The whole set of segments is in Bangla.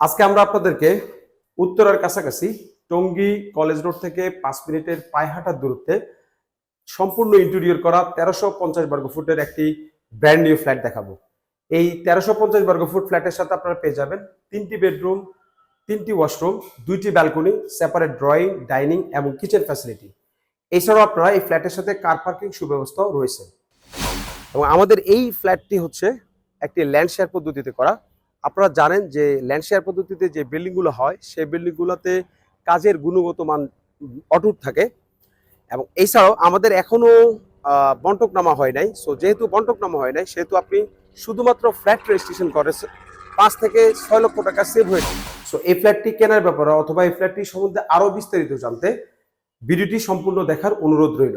আজকে আমরা আপনাদেরকে উত্তরার কাছাকাছি টঙ্গী কলেজ রোড থেকে পাঁচ মিনিটের পায়ে হাঁটার দূরত্বে সম্পূর্ণ ইন্টেরিয়র করা তেরোশো পঞ্চাশ বর্গ ফুটের একটি ব্র্যান্ড নিউ ফ্ল্যাট দেখাবো। এই তেরোশো পঞ্চাশ বর্গ ফুট ফ্ল্যাটের সাথে আপনারা পেয়ে যাবেন তিনটি বেডরুম তিনটি ওয়াশরুম দুইটি ব্যালকনি সেপারেট ড্রয়িং ডাইনিং এবং কিচেন ফ্যাসিলিটি এছাড়াও আপনারা এই ফ্ল্যাটের সাথে কার পার্কিং সুব্যবস্থাও রয়েছে। এবং আমাদের এই ফ্ল্যাটটি হচ্ছে একটি ল্যান্ড শেয়ার পদ্ধতিতে করা আপনারা জানেন যে ল্যান্ড শেয়ার পদ্ধতিতে যে বিল্ডিংগুলো হয়, সেই বিল্ডিংগুলোতে কাজের গুণগত মান অটুট থাকে। এবং এছাড়াও আমাদের এখনও বন্টকনামা হয় নাই। সো যেহেতু বন্টকনামা হয় নাই, সেহেতু আপনি শুধুমাত্র ফ্ল্যাট রেজিস্ট্রেশন করেছেন পাঁচ থেকে ছয় লক্ষ টাকা সেভ হয়েছে সো এই ফ্ল্যাটটি কেনার ব্যাপারে অথবা এই ফ্ল্যাটটি সম্বন্ধে আরও বিস্তারিত জানতে ভিডিওটি সম্পূর্ণ দেখার অনুরোধ রইল।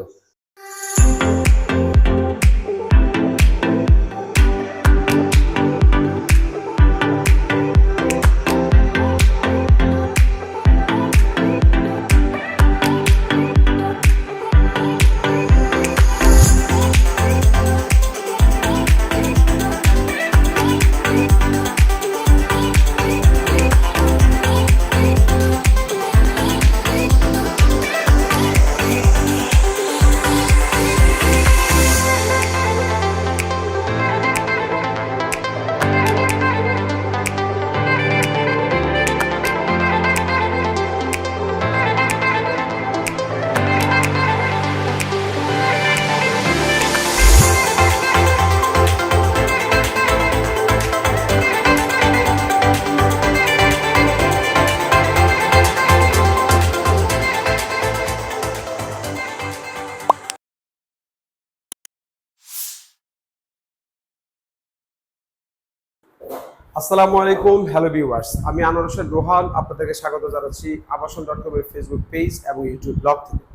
আসসালামু আলাইকুম, হ্যালো ভিউয়ার্স। আমি আনোয়ার হোসেন রোহান, আপনাদেরকে স্বাগত জানাচ্ছি আবাসন ডট কমের ফেসবুক পেজ এবং ইউটিউব ব্লগ থেকে।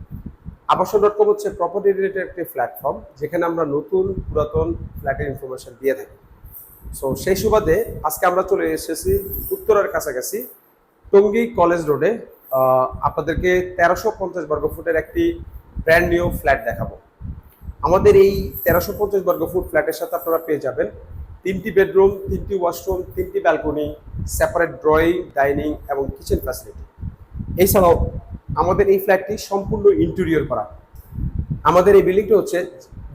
আবাসন ডট কম হচ্ছে প্রপার্টি রিলেটেড একটি প্ল্যাটফর্ম যেখানে আমরা নতুন, পুরাতন ফ্ল্যাটের ইনফরমেশন দিয়ে থাকি। সো সেই সুবাদে আজকে আমরা চলে এসেছি উত্তরার কাছাকাছি টঙ্গী কলেজ রোডে আপনাদেরকে তেরোশো পঞ্চাশ বর্গ ফুটের একটি ব্র্যান্ড নিউ ফ্ল্যাট দেখাবো। আমাদের এই তেরোশো পঞ্চাশ বর্গ ফুট ফ্ল্যাটের সাথে আপনারা পেয়ে যাবেন তিনটি বেডরুম, তিনটি ওয়াশরুম, তিনটি ব্যালকনি সেপারেট ড্রয়িং ডাইনিং এবং কিচেন ফ্যাসিলিটি এছাড়াও আমাদের এই ফ্ল্যাটটি সম্পূর্ণ ইন্টেরিয়র করা। আমাদের এই বিল্ডিংটি হচ্ছে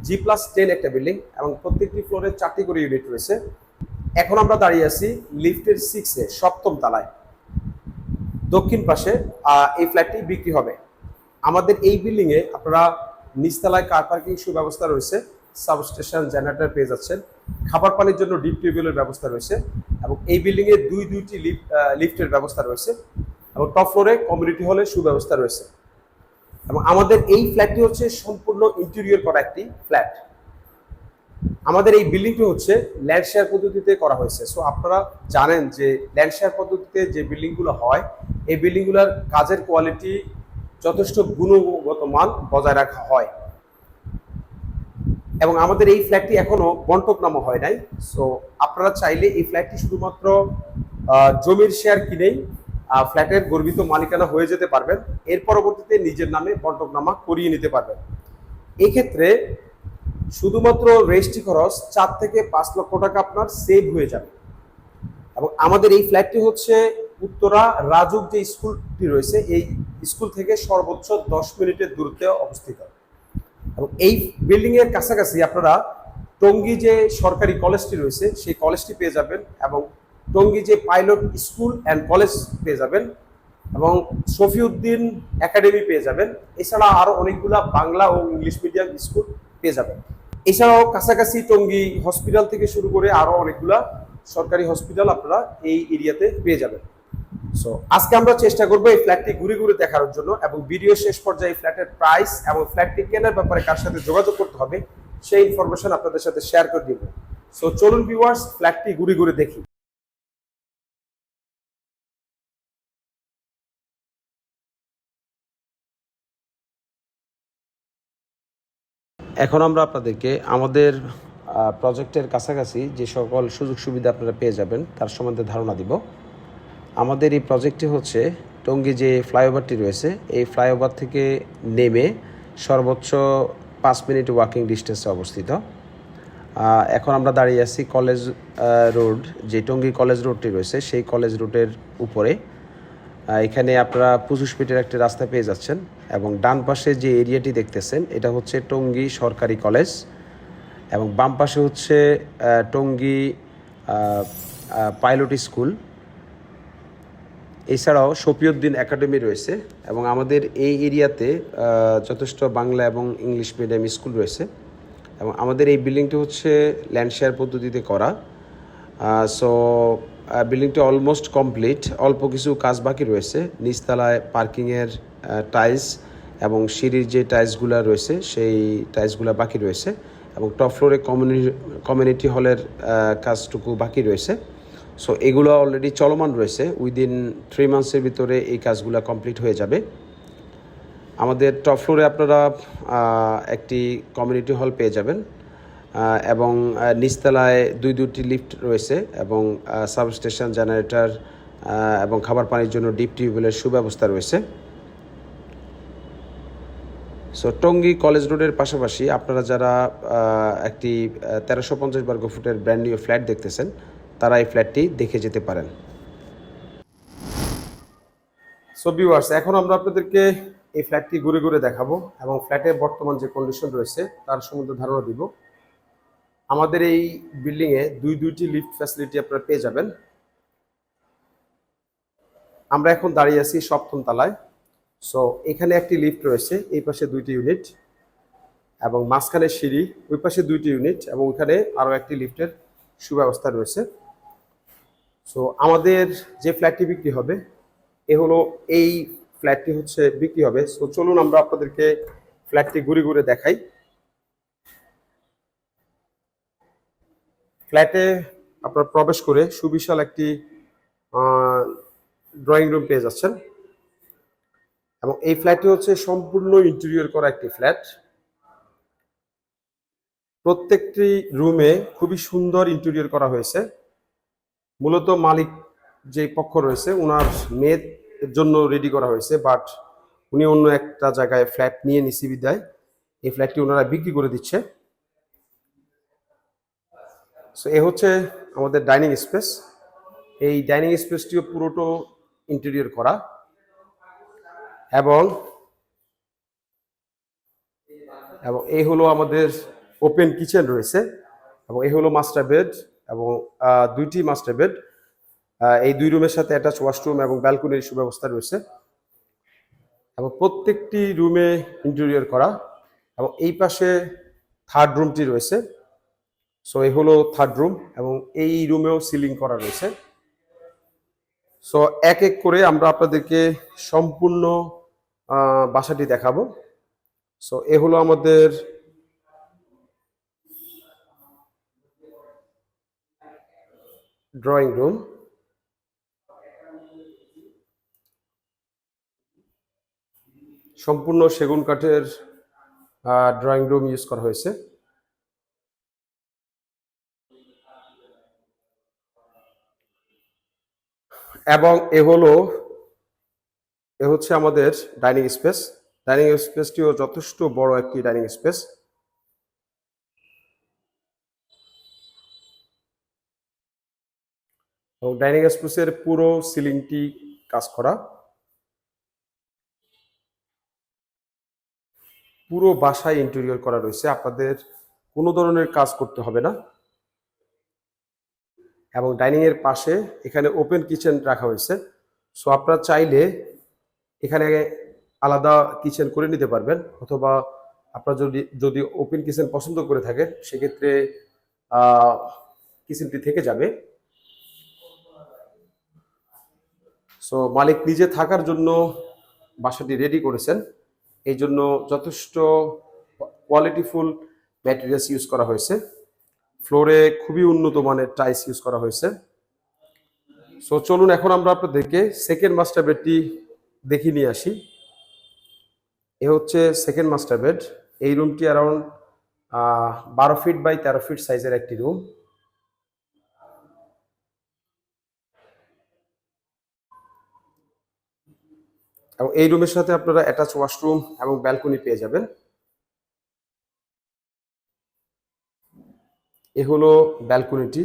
জি প্লাস টেন একটা বিল্ডিং এবং প্রত্যেকটি ফ্লোরে চারটি করে ইউনিট রয়েছে। এখন আমরা দাঁড়িয়ে আছি লিফটের সিক্সে সপ্তম তলায়। দক্ষিণ পাশে এই ফ্ল্যাটটি বিক্রি হবে। আমাদের এই বিল্ডিংয়ে আপনারা নিচতলায় কার পার্কিং সুব্যবস্থা রয়েছে। সাবস্টেশন জেনারেটর পেয়ে যাচ্ছেন। খাবার পানির জন্য ডিপ টিউবওয়েলের ব্যবস্থা রয়েছে এবং এই বিল্ডিং এ দুই, দুইটি লিফট লিফটের ব্যবস্থা রয়েছে এবং টপ ফ্লোরে কমিউনিটি হলে সুব্যবস্থা রয়েছে। এবং আমাদের এই ফ্ল্যাটটি হচ্ছে সম্পূর্ণ ইন্টেরিয়র করা একটি ফ্ল্যাট আমাদের এই বিল্ডিংটি হচ্ছে ল্যান্ড শেয়ার পদ্ধতিতে করা হয়েছে। সো আপনারা জানেন যে ল্যান্ড শেয়ার পদ্ধতিতে যে বিল্ডিংগুলো হয়, এই বিল্ডিংগুলোর কাজের কোয়ালিটি যথেষ্ট গুণগত মান বজায় রাখা হয়। এবং আমাদের এই ফ্ল্যাটটি এখনও বন্টকনামা হয় নাই। সো আপনারা চাইলে এই ফ্ল্যাটটি শুধুমাত্র জমির শেয়ার কিনেই ফ্ল্যাটের গর্বিত মালিকানা হয়ে যেতে পারবেন। এর পরবর্তীতে নিজের নামে বন্টকনামা করিয়ে নিতে পারবেন। এক্ষেত্রে শুধুমাত্র রেজিস্ট্রি খরচ চার থেকে পাঁচ লক্ষ টাকা আপনার সেভ হয়ে যাবে। এবং আমাদের এই ফ্ল্যাটটি হচ্ছে উত্তরা রাজুক যে স্কুলটি রয়েছে, এই স্কুল থেকে সর্বোচ্চ দশ মিনিটের দূরত্বে অবস্থিত। এবং এই বিল্ডিং এর কাছাকাছি আপনারা টঙ্গী যে সরকারি কলেজটি রয়েছে, সেই কলেজটি পেয়ে যাবেন এবং টঙ্গী যে পাইলট স্কুল অ্যান্ড কলেজ পেয়ে যাবেন এবং শফিউদ্দিন একাডেমি পেয়ে যাবেন। এছাড়া আরও অনেকগুলা বাংলা ও ইংলিশ মিডিয়াম স্কুল পেয়ে যাবেন। এছাড়াও কাছাকাছি টঙ্গী হসপিটাল থেকে শুরু করে আরও অনেকগুলা সরকারি হসপিটাল আপনারা এই এরিয়াতে পেয়ে যাবেন। সো আজকে আমরা চেষ্টা করব এই ফ্ল্যাটটি ঘুরে ঘুরে দেখার জন্য এবং ভিডিও শেষ পর্যায়ে ফ্ল্যাটের প্রাইস এবং ফ্ল্যাটটি কেনার ব্যাপারে কার সাথে যোগাযোগ করতে হবে, সেই ইনফরমেশন আপনাদের সাথে শেয়ার করে দিব। সো চলুন ভিউয়ার্স ফ্ল্যাটটি ঘুরে ঘুরে দেখি। এখন আমরা আপনাদেরকে আমাদের প্রজেক্টের কাছাকাছি যে সকল সুযোগ সুবিধা আপনারা পেয়ে যাবেন, তার সম্বন্ধে ধারণা দিব। আমাদের এই প্রজেক্টটি হচ্ছে টঙ্গী যে ফ্লাইওভারটি রয়েছে, এই ফ্লাইওভার থেকে নেমে সর্বোচ্চ পাঁচ মিনিট ওয়াকিং ডিস্টেন্সে অবস্থিত। এখন আমরা দাঁড়িয়ে আছি কলেজ রোড যে টঙ্গী কলেজ রোডটি রয়েছে, সেই কলেজ রোডের উপরে। এখানে আপনারা পঁচিশ ফিটের একটি রাস্তা পেয়ে যাচ্ছেন এবং ডান পাশে যে এরিয়াটি দেখতেছেন, এটা হচ্ছে টঙ্গী সরকারি কলেজ এবং বাম পাশে হচ্ছে টঙ্গী পাইলট স্কুল এছাড়াও শফিউদ্দিন একাডেমি রয়েছে এবং আমাদের এই এরিয়াতে যথেষ্ট বাংলা এবং ইংলিশ মিডিয়াম স্কুল রয়েছে। এবং আমাদের এই বিল্ডিংটি হচ্ছে ল্যান্ড শেয়ার পদ্ধতিতে করা। সো বিল্ডিংটি অলমোস্ট কমপ্লিট অল্প কিছু কাজ বাকি রয়েছে। নিচতলায় পার্কিংয়ের টাইলস এবং সিঁড়ির যে টাইলসগুলো রয়েছে, সেই টাইলসগুলো বাকি রয়েছে। এবং টপ ফ্লোরে কমিউনি কমিউনিটি হলের কাজটুকু বাকি রয়েছে। সো এগুলো অলরেডি চলমান রয়েছে। উইদিন থ্রি মান্থসের ভিতরে এই কাজগুলো কমপ্লিট হয়ে যাবে। আমাদের টপ ফ্লোরে আপনারা একটি কমিউনিটি হল পেয়ে যাবেন। এবং নিচতলায় দুই দুটি লিফট রয়েছে এবং সাবস্টেশন জেনারেটর এবং খাবার পানির জন্য ডিপ টিউবওয়েলের সুব্যবস্থা রয়েছে। সো টঙ্গী কলেজ রোডের পাশাপাশি আপনারা যারা একটি তেরোশো পঞ্চাশ বর্গ ফুটের ব্র্যান্ড নিউ ফ্ল্যাট দেখতেছেন তারা এই ফ্ল্যাটটি দেখে যেতে পারেন। সো ভিউয়ার্স এখন আমরা আপনাদেরকে এই ফ্ল্যাটটি ঘুরে ঘুরে দেখাবো এবং ফ্ল্যাটের বর্তমান যে কন্ডিশন রয়েছে, তার সম্বন্ধে ধারণা দিব। আমাদের এই বিল্ডিংয়ে দুই দুইটি লিফট ফ্যাসিলিটি আপনারা পেয়ে যাবেন। আমরা এখন দাঁড়িয়ে আছি সপ্তম তলায়। সো এখানে একটি লিফট রয়েছে, এই পাশে দুইটি ইউনিট এবং মাঝখানে সিঁড়ি, ওই পাশে দুইটি ইউনিট এবং ওইখানে আরও একটি লিফটের সুব্যবস্থা রয়েছে। সো আমাদের যে ফ্ল্যাটটি বিক্রি হবে, এ হলো এই ফ্ল্যাটটি হচ্ছে বিক্রি হবে। সো চলুন আমরা আপনাদেরকে ফ্ল্যাটটি ঘুরে ঘুরে দেখাই। ফ্ল্যাটে আপনার প্রবেশ করে সুবিশাল একটি ড্রয়িং রুম পেয়ে যাচ্ছেন। এবং এই ফ্ল্যাটটি হচ্ছে সম্পূর্ণ ইন্টেরিয়র করা একটি ফ্ল্যাট। প্রত্যেকটি রুমে খুবই সুন্দর ইন্টেরিয়র করা হয়েছে। মূলত মালিক যে পক্ষ রয়েছে ওনার মেয়ের জন্য রেডি করা হয়েছে বাট উনি অন্য একটা জায়গায় ফ্ল্যাট নিয়ে নিছি বিদায়। এই ফ্ল্যাটটি ওনারা বিক্রি করে দিচ্ছে। সো এ হচ্ছে আমাদের ডাইনিং স্পেস এই ডাইনিং স্পেসটিও পুরোটো ইন্টেরিয়র করা। এবং এবং এই হলো আমাদের ওপেন কিচেন রয়েছে। এবং এই হলো মাস্টার বেড এবং দুইটি মাস্টার বেড এই দুই রুমের সাথে অ্যাটাচ ওয়াশরুম এবং ব্যালকনির সুব্যবস্থা রয়েছে। এবং প্রত্যেকটি রুমে ইন্টেরিয়র করা এবং এই পাশে থার্ড রুমটি রয়েছে। সো এই হলো থার্ড রুম এবং এই রুমেও সিলিং করা রয়েছে। সো এক এক করে আমরা আপনাদেরকে সম্পূর্ণ বাসাটি দেখাবো। সো এ হলো আমাদের ড্রয়িং রুম সম্পূর্ণ সেগুন কাঠের ড্রয়িং রুম ইউজ করা হয়েছে। এবং এ হলো, এ হচ্ছে আমাদের ডাইনিং স্পেস ডাইনিং স্পেসটিও যথেষ্ট বড় একটি ডাইনিং স্পেস এবং ডাইনিং স্পেসের পুরো সিলিংটি কাজ করা। পুরো বাসায় ইন্টেরিয়র করা রয়েছে। আপনাদের কোনো ধরনের কাজ করতে হবে না। এবং ডাইনিং এর পাশে এখানে ওপেন কিচেন রাখা হয়েছে। সো আপনারা চাইলে এখানে আলাদা কিচেন করে নিতে পারবেন। অথবা আপনারা যদি যদি ওপেন কিচেন পছন্দ করে থাকেন, সেক্ষেত্রে কিচেনটি থেকে যাবে। সো মালিক নিজে থাকার জন্য বাসাটি রেডি করেছেন। এই জন্য যথেষ্ট কোয়ালিটিফুল ম্যাটেরিয়ালস ইউজ করা হয়েছে। ফ্লোরে খুবই উন্নত মানের টাইলস ইউজ করা হয়েছে। সো চলুন এখন আমরা আপনাদেরকে সেকেন্ড মাস্টার বেডটি দেখিয়ে নিয়ে আসি। এ হচ্ছে সেকেন্ড মাস্টার বেড এই রুমটি অ্যারাউন্ড বারো ফিট বাই তেরো ফিট সাইজের একটি রুম এবং এই রুমের সাথে আপনারা অ্যাটাচ ওয়াশরুম এবং ব্যালকনি পেয়ে যাবেন। এ হলো ব্যালকনিটি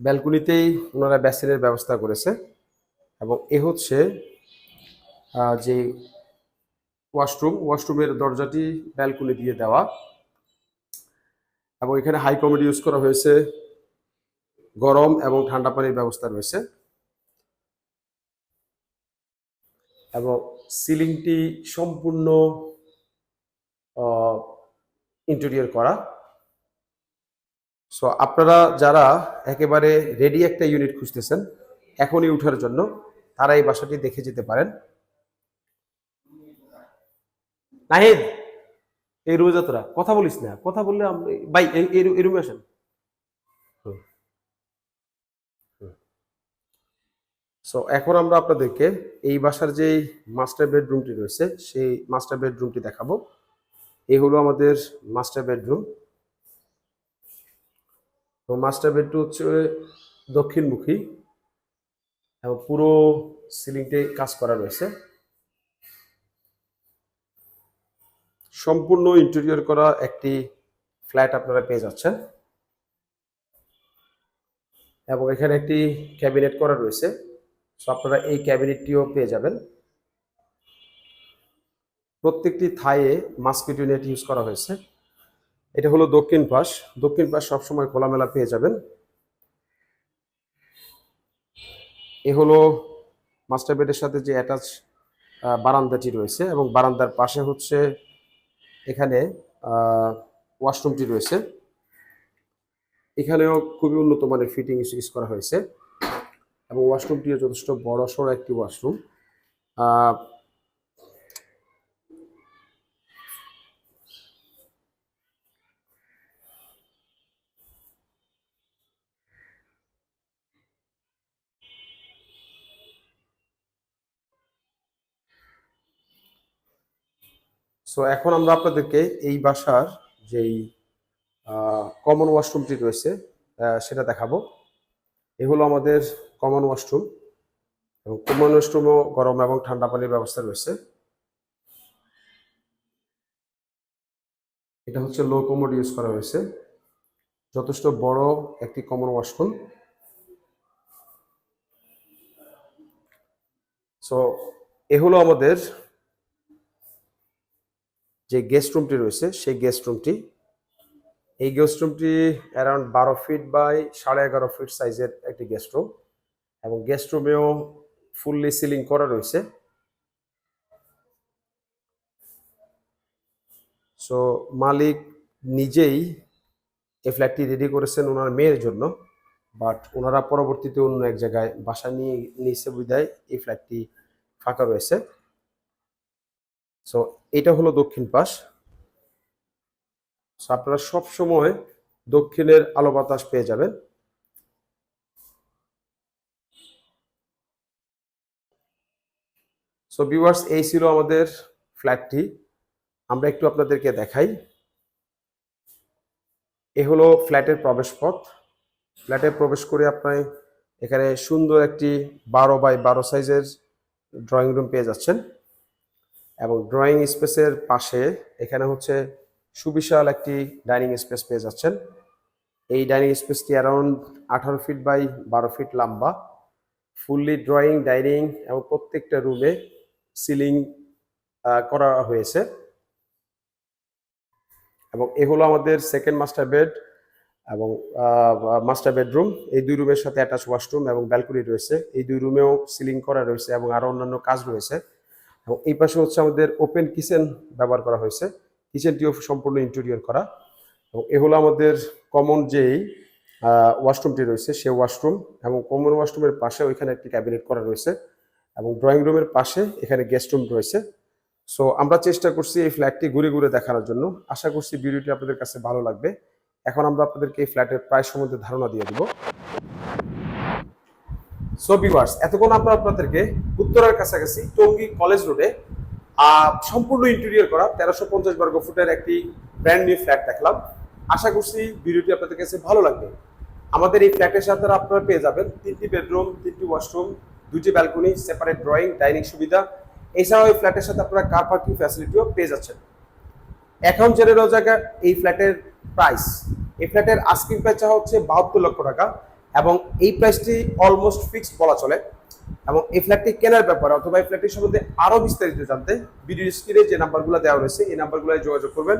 ব্যালকনিতেই ওনারা ব্যাসিনের ব্যবস্থা করেছে এবং এ হচ্ছে যে ওয়াশরুম ওয়াশরুমের দরজাটি ব্যালকনি দিয়ে দেওয়া। এবং এখানে হাই কমেডি ইউজ করা হয়েছে। গরম এবং ঠান্ডা পানির ব্যবস্থা রয়েছে। এবং সিলিংটি সম্পূর্ণ ইন্টেরিয়র করা। সো আপনারা যারা একেবারে রেডি একটা ইউনিট খুঁজতেছেন, এখনই উঠার জন্য তারা এই বাসাটি দেখে যেতে পারেন। নাহিদ, এই যা তোরা কথা বলিস না, কথা বললে ভাই এই রুমে আসেন। সো এখন আমরা আপনাদেরকে এই বাসার যে মাস্টার বেডরুমটি রয়েছে, সেই মাস্টার বেডরুমটি দেখাবো। এই হলো আমাদের মাস্টার বেডরুম তো মাস্টার বেডরুম হচ্ছে দক্ষিণমুখী এবং পুরো সিলিংটে কাজ করা রয়েছে। সম্পূর্ণ ইন্টেরিয়র করা একটি ফ্ল্যাট আপনারা পেয়ে যাচ্ছেন। এবং এখানে একটি ক্যাবিনেট করা রয়েছে। সো আপনারা এই ক্যাবিনেটটিও পেয়ে যাবেন। প্রত্যেকটি থায়ে মাস্কিটো নেট ইউজ করা হয়েছে। এটা হলো দক্ষিণ পাশ। দক্ষিণ পাশ সবসময় খোলামেলা পেয়ে যাবেন। এ হলো মাস্টার বেডের সাথে যে অ্যাটাচ বারান্দাটি রয়েছে এবং বারান্দার পাশে হচ্ছে এখানে ওয়াশরুমটি রয়েছে। এখানেও খুবই উন্নত মানের ফিটিং ইউজ করা হয়েছে। এবং ওয়াশরুমটিও যথেষ্ট বড় সড়ো একটি ওয়াশরুম সো এখন আমরা আপনাদেরকে এই বাসার যেই কমন ওয়াশরুমটি রয়েছে সেটা দেখাবো। এ হলো আমাদের কমন ওয়াশরুম এবং কমন ওয়াশরুমও গরম এবং ঠান্ডা পানির ব্যবস্থা রয়েছে। এটা হচ্ছে লো কমোড ইউজ করা হয়েছে। যথেষ্ট বড় একটি কমন ওয়াশরুম সো এ হলো আমাদের যে গেস্ট রুমটি রয়েছে, সেই গেস্ট রুমটি এই গেস্ট রুমটি অ্যারাউন্ড বারো ফিট বাই সাড়ে এগারো ফিট সাইজের একটি গেস্ট রুম এবং গেস্ট রুমেও ফুললি সিলিং করা রয়েছে। সো মালিক নিজেই এই ফ্ল্যাটটি রেডি করেছেন ওনার মেয়ের জন্য বাট ওনারা পরবর্তীতে অন্য এক জায়গায় বাসা নিয়ে নিয়েছে বিদায়, এই ফ্ল্যাটটি ফাঁকা রয়েছে। সো এটা হলো দক্ষিণ পাশ। আপনারা সব সময় দক্ষিণের আলো বাতাস পেয়ে যাবেন। সো ভিউয়ার্স এই ছিল আমাদের ফ্ল্যাটটি আমরা একটু আপনাদেরকে দেখাই। এ হলো ফ্ল্যাটের প্রবেশ পথ ফ্ল্যাটে প্রবেশ করে আপনি এখানে সুন্দর একটি বারো বাই বারো সাইজের ড্রয়িং রুম পেয়ে যাচ্ছেন। এবং ড্রয়িং স্পেসের পাশে এখানে হচ্ছে সুবিশাল একটি ডাইনিং স্পেস পেয়ে যাচ্ছেন। এই ডাইনিং স্পেসটি অ্যারাউন্ড আঠারো ফিট বাই বারো ফিট লম্বা। ফুললি ড্রয়িং ডাইনিং এবং প্রত্যেকটা রুমে সিলিং করা হয়েছে। এবং এ হলো আমাদের সেকেন্ড মাস্টার বেড এবং মাস্টার বেডরুম এই দুই রুমের সাথে অ্যাটাচ ওয়াশরুম এবং ব্যালকনি রয়েছে। এই দুই রুমেও সিলিং করা রয়েছে এবং আরও অন্যান্য কাজ রয়েছে। এবং এই পাশে হচ্ছে আমাদের ওপেন কিচেন ব্যবহার করা হয়েছে। কিচেনটিও সম্পূর্ণ ইন্টেরিয়র করা। এবং এ হলো আমাদের কমন যেই ওয়াশরুমটি রয়েছে, সে ওয়াশরুম এবং কমন ওয়াশরুমের পাশে ওইখানে একটি ক্যাবিনেট করা রয়েছে এবং ড্রয়িং রুমের পাশে এখানে গেস্ট রুম রয়েছে। সো আমরা চেষ্টা করছি এই ফ্ল্যাটটি ঘুরে ঘুরে দেখানোর জন্য। আশা করছি ভিডিওটি আপনাদের কাছে ভালো লাগবে। এখন আমরা আপনাদেরকে এই ফ্ল্যাটের প্রাইস সম্বন্ধে ধারণা দিয়ে দিব। সো ভিউয়ার্স এতক্ষণ আমরা আপনাদেরকে উত্তরার কাছাকাছি টঙ্গী কলেজ রোডে সম্পূর্ণ ইন্টেরিয়র করা, তেরোশো পঞ্চাশ বর্গ ফুটের একটি ব্র্যান্ড নিউ ফ্ল্যাট দেখলাম। আশা করছি ভিডিওটি আপনাদের কাছে ভালো লাগবে। আমাদের এই ফ্ল্যাটের সাথে আপনারা পেয়ে যাবেন তিনটি বেডরুম তিনটি ওয়াশরুম দুটি ব্যালকনি সেপারেট ড্রয়িং ডাইনিং সুবিধা। এছাড়াও এই ফ্ল্যাটের সাথে আপনারা কার পার্কিং ফ্যাসিলিটিও পেয়ে যাচ্ছেন। এখন জেনে জায়গা এই ফ্ল্যাটের প্রাইস এই ফ্ল্যাটের আস্কিং প্রাইস চাওয়া হচ্ছে বাহাত্তর লক্ষ টাকা। এবং এই প্রাইসটি অলমোস্ট ফিক্সড বলা চলে। এবং এই ফ্ল্যাটটি কেনার ব্যাপারে অথবা এই ফ্ল্যাটটির সম্বন্ধে আরও বিস্তারিত জানতে ভিডিও স্ক্রিনে যে নাম্বারগুলো দেওয়া রয়েছে, এই নাম্বারগুলো যোগাযোগ করবেন।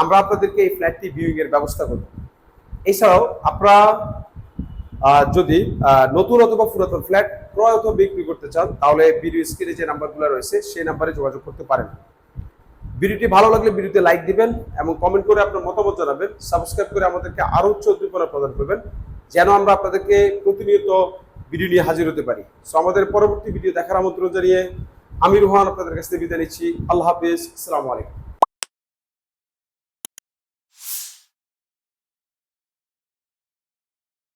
আমরা আপনাদেরকে এই ফ্ল্যাটটি ভিউইং এর ব্যবস্থা করব। এছাড়াও আপনারা যদি নতুন অথবা পুরাতন ফ্ল্যাট ক্রয় অথবা বিক্রি করতে চান, তাহলে ভিডিও স্ক্রিনে যে নাম্বারগুলো রয়েছে, সেই নাম্বারে যোগাযোগ করতে পারেন। ভিডিওটি ভালো লাগলে ভিডিওতে লাইক দিবেন এবং কমেন্ট করে আপনার মতামত জানাবেন। সাবস্ক্রাইব করে আমাদেরকে আরও উচ্চ উদ্দীপনা প্রদান করবেন। যেন আমরা আপনাদেরকে প্রতিনিয়ত ভিডিও নিয়ে হাজির হতে পারি। সো আমাদের পরবর্তী ভিডিও দেখার আমন্ত্রণ জানিয়ে আমি রোহান আপনাদের কাছ থেকে বিদায় নিচ্ছি। আল্লাহ হাফিজ। আসসালামু আলাইকুম।